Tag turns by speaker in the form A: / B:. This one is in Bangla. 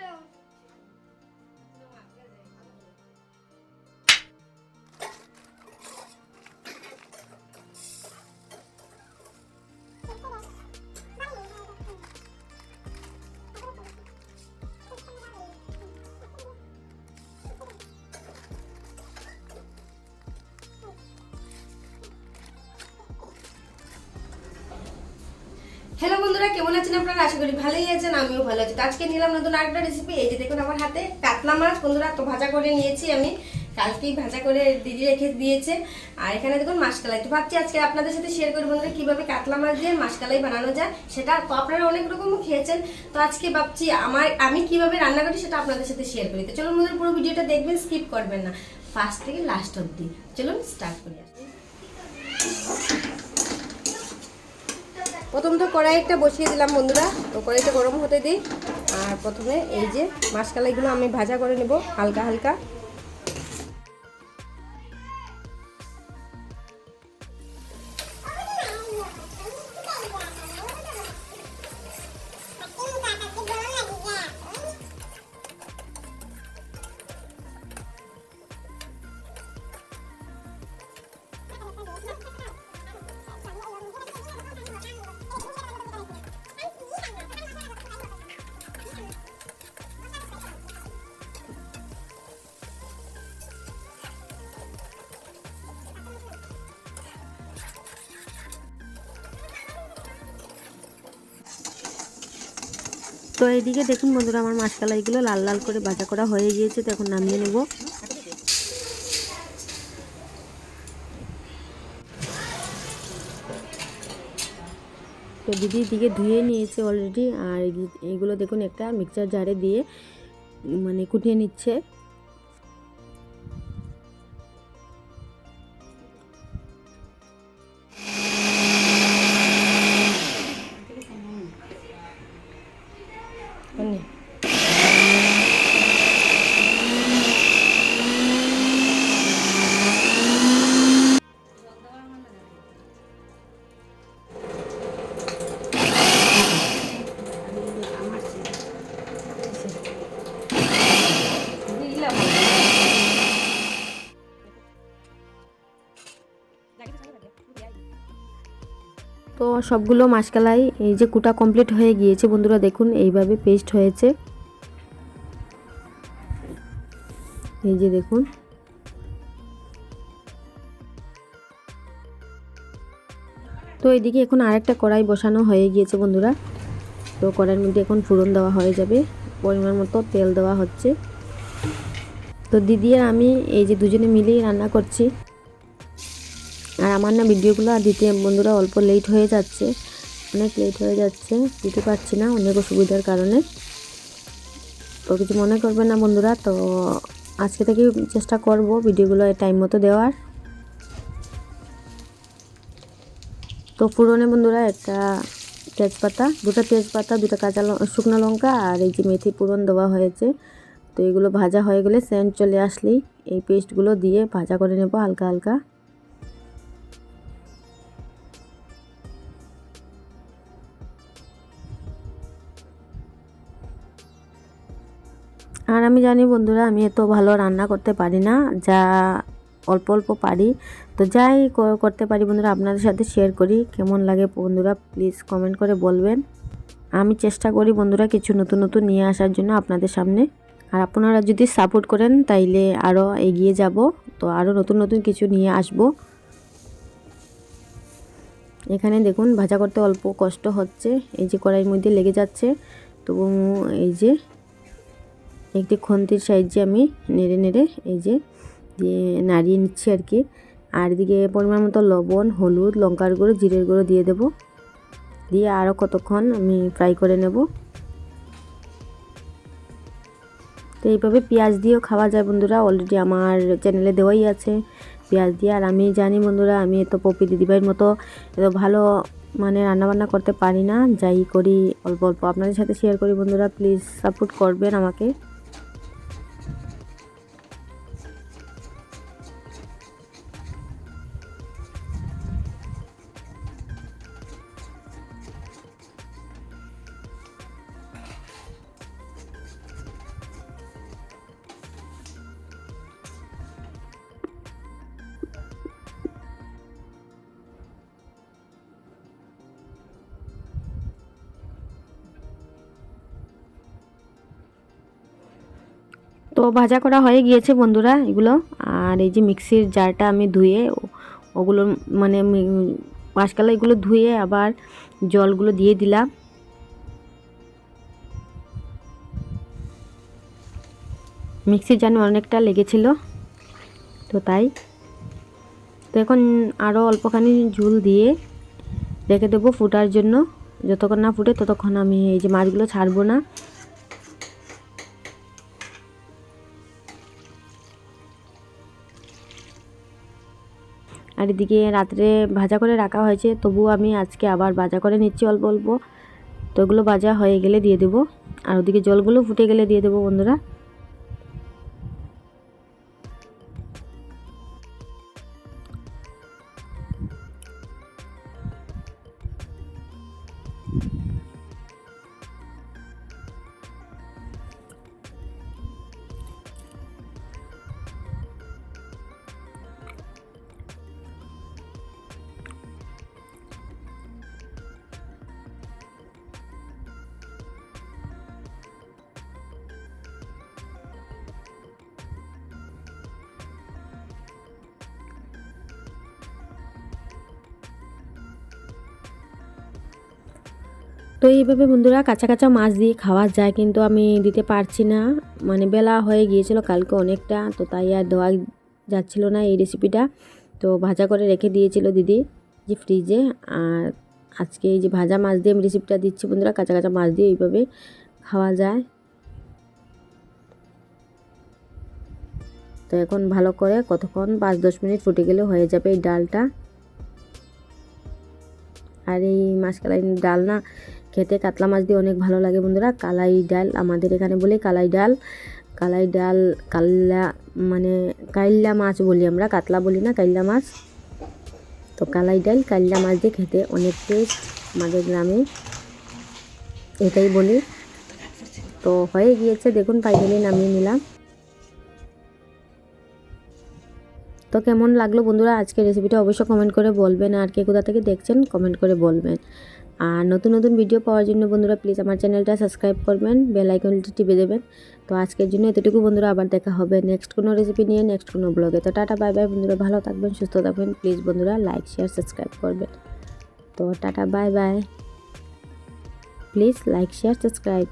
A: down. হ্যালো বন্ধুরা, কেমন আছেন আপনারা? আশা করি ভালোই আছেন, আমিও ভালো আছি। আজকে নিলাম নতুন আরেকটা রেসিপি এই যে দেখুন আমার হাতে কাতলা মাছ। বন্ধুরা, তো ভাজা করে নিয়েছি আমি। কালকেই ভাজা করে দিদি রেখে দিয়েছে। আর এখানে দেখুন মাসকালাই তো ভাবছি আজকে আপনাদের সাথে শেয়ার করি বন্ধুরা, কীভাবে কাতলা মাছ দিয়ে মাসকালাই বানানো যায়। সেটা তো আপনারা অনেক রকম খেয়েছেন। তো আজকে ভাবছি আমার, আমি কীভাবে রান্না করি সেটা আপনাদের সাথে শেয়ার করি। তো চলুন বন্ধুরা, পুরো ভিডিওটা দেখবেন স্কিপ করবেন না। ফার্স্ট থেকে লাস্ট অব্দি চলুন স্টার্ট করি। প্রথম তো কড়াইটা বসিয়ে দিলাম বন্ধুরা। তো কড়াইটা গরম হতে দিই। আর প্রথমে এই যে মাসকালাইগুলো আমি ভাজা করে নেব হালকা হালকা।
B: তো এইদিকে দেখুন বন্ধুরা, আমার মাছকালাইগুলো লাল লাল করে ভাজা করা হয়ে গিয়েছে, তো এখন নামিয়ে নেব। তো দিদি দিকে ধুয়ে নিয়েছে অলরেডি আর এগুলো দেখুন একটা মিক্সার জারে দিয়ে মানে কুটিয়ে নিচ্ছে। তো সবগুলো মাছকালাই এই যে কুটা কমপ্লিট হয়ে গিয়েছে, বন্ধুরা দেখুন, এইভাবে পেস্ট হয়েছে। এই যে দেখুন। তো এদিকে এখন আরেকটা কড়াই বসানো হয়ে গিয়েছে, বন্ধুরা। তো কড়াইয়ের মধ্যে এখন ফোড়ন দেওয়া হয়ে যাবে। পরিমাণ মতো তেল দেওয়া হচ্ছে। তো দিদি আর আমি এই যে দুজনে মিলেই রান্না করছি। আর আমার না ভিডিওগুলো আর দিতে, বন্ধুরা অল্প লেট হয়ে যাচ্ছে। অনেক লেট হয়ে যাচ্ছে, দিতে পারছি না অনেক অসুবিধার কারণে। তো কিছু মনে করবে না বন্ধুরা, তো আজকে থেকে চেষ্টা করব ভিডিওগুলো টাইম মতো দেওয়ার। তো পুরনে বন্ধুরা, একটা তেজপাতা, দুটো তেজপাতা, দুটো কাঁচা শুকনো লঙ্কা আর এই যে মেথি পুরন দেওয়া হয়েছে। তো এগুলো ভাজা হয়ে গেলে সেন্ট চলে আসলেই এই পেস্টগুলো দিয়ে ভাজা করে নেব হালকা হালকা। আর আমি জানি বন্ধুরা, আমি এত ভালো রান্না করতে পারি না, যা অল্প অল্প পারি। তো যাই করতে পারি বন্ধুরা, আপনাদের সাথে শেয়ার করি, কেমন লাগে বন্ধুরা প্লিজ কমেন্ট করে বলবেন। আমি চেষ্টা করি বন্ধুরা, কিছু নতুন নতুন নিয়ে আসার জন্য আপনাদের সামনে। আর আপনারা যদি সাপোর্ট করেন, তাইলে আরও এগিয়ে যাব, তো আরও নতুন নতুন কিছু নিয়ে আসব। এখানে দেখুন, ভাজা করতে অল্প কষ্ট হচ্ছে, এই যে কড়াইয়ের মধ্যে লেগে যাচ্ছে, তবু এই যে একটি খন্তির সাহায্যে আমি নেড়ে নেড়ে এই যে নাড়িয়ে নিচ্ছি আর কি। আর এদিকে পরিমাণ মতো লবণ, হলুদ, লঙ্কার গুঁড়ো, জিরের গুঁড়ো দিয়ে দেব। দিয়ে আরও কতক্ষণ আমি ফ্রাই করে নেব। তো এইভাবে পেঁয়াজ দিয়েও খাওয়া যায় বন্ধুরা। অলরেডি আমার চ্যানেলে দেওয়াই আছে পেঁয়াজ দিয়ে। আর আমি জানি বন্ধুরা, আমি এত পপি দিদিভাইয়ের মতো এত ভালো মানে রান্নাবান্না করতে পারি না। যাই করি, অল্প অল্প আপনাদের সাথে শেয়ার করি বন্ধুরা। প্লিজ সাপোর্ট করবেন আমাকে। তো ভাজা করা হয়ে গিয়েছে বন্ধুরা এগুলো। আর এই যে মিক্সির জারটা আমি ধুয়ে ওগুলো মানে মাসকালা এগুলো ধুয়ে আবার জলগুলো দিয়ে দিলাম। মিক্সির জানে অনেকটা লেগেছিল, তো তাই। তো এখন আরও অল্পখানি ঝুল দিয়ে রেখে দেবো ফুটার জন্য। যতক্ষণ না ফুটে ততক্ষণ আমি এই যে মাছগুলো ছাড়বো না। আর এদিকে রাত্রে ভাজা করে রাখা হয়েছে তবু আমি আজকে আবার ভাজা করে নিচ্ছি অল্প অল্প। তো ওগুলো ভাজা হয়ে গেলে দিয়ে দেবো। আর ওদিকে জলগুলো ফুটে গেলে দিয়ে দেবো বন্ধুরা। তো এইভাবে বন্ধুরা কাঁচা কাঁচা মাছ দিয়ে খাওয়া যায়, কিন্তু আমি দিতে পারছি না। মানে বেলা হয়ে গিয়েছিল কালকে অনেকটা, তো তাই আর দেওয়া যাচ্ছিল না এই রেসিপিটা তো ভাজা করে রেখে দিয়েছিল দিদি যে ফ্রিজে আর আজকে এই যে ভাজা মাছ দিয়ে আমি রেসিপিটা দিচ্ছি বন্ধুরা, কাঁচা কাঁচা মাছ দিয়ে এইভাবে খাওয়া যায়। তো এখন ভালো করে কতক্ষণ, পাঁচ দশ মিনিট ফুটে গেলে হয়ে যাবে এই ডালটা। আর এই মাছকালাই ডাল না খেতে কাতলা মাছ দিয়ে অনেক ভালো লাগে বন্ধুরা। কালাই ডাল আমাদের এখানে বলি কালাই ডাল। কালাই ডাল, কাল্লা মানে কাইল্লা মাছ বলি আমরা, কাতলা বলি না কাইল্লা মাছ। তো কালাই ডাল কাইল্লা মাছ দিয়ে খেতে অনেক টেস্ট আমাদের গ্রামে। এটাই বলি। তো হয়ে গিয়েছে, দেখুন ফাইনালি নামিয়ে নিলাম। তো কেমন লাগল বন্ধুরা? আজকে রেসিপিটা অবশ্যই কমেন্ট করে বলবেন, আর কে কোথা থেকে দেখছেন কমেন্ট করে বলবেন। আর নতুন নতুন ভিডিও পাওয়ার জন্য বন্ধুরা প্লিজ আমার চ্যানেলটা সাবস্ক্রাইব করবেন বেল আইকনটি টিপে দেবেন। তো আজকের জন্য এতটুকু বন্ধুরা, আবার দেখা হবে নেক্সট কোনো রেসিপি নিয়ে নেক্সট কোনো ব্লগে তো টাটা বাই বাই বন্ধুরা, ভালো থাকবেন, সুস্থ থাকবেন। প্লিজ বন্ধুরা লাইক শেয়ার সাবস্ক্রাইব করবেন। তো tata bye bye please like share subscribe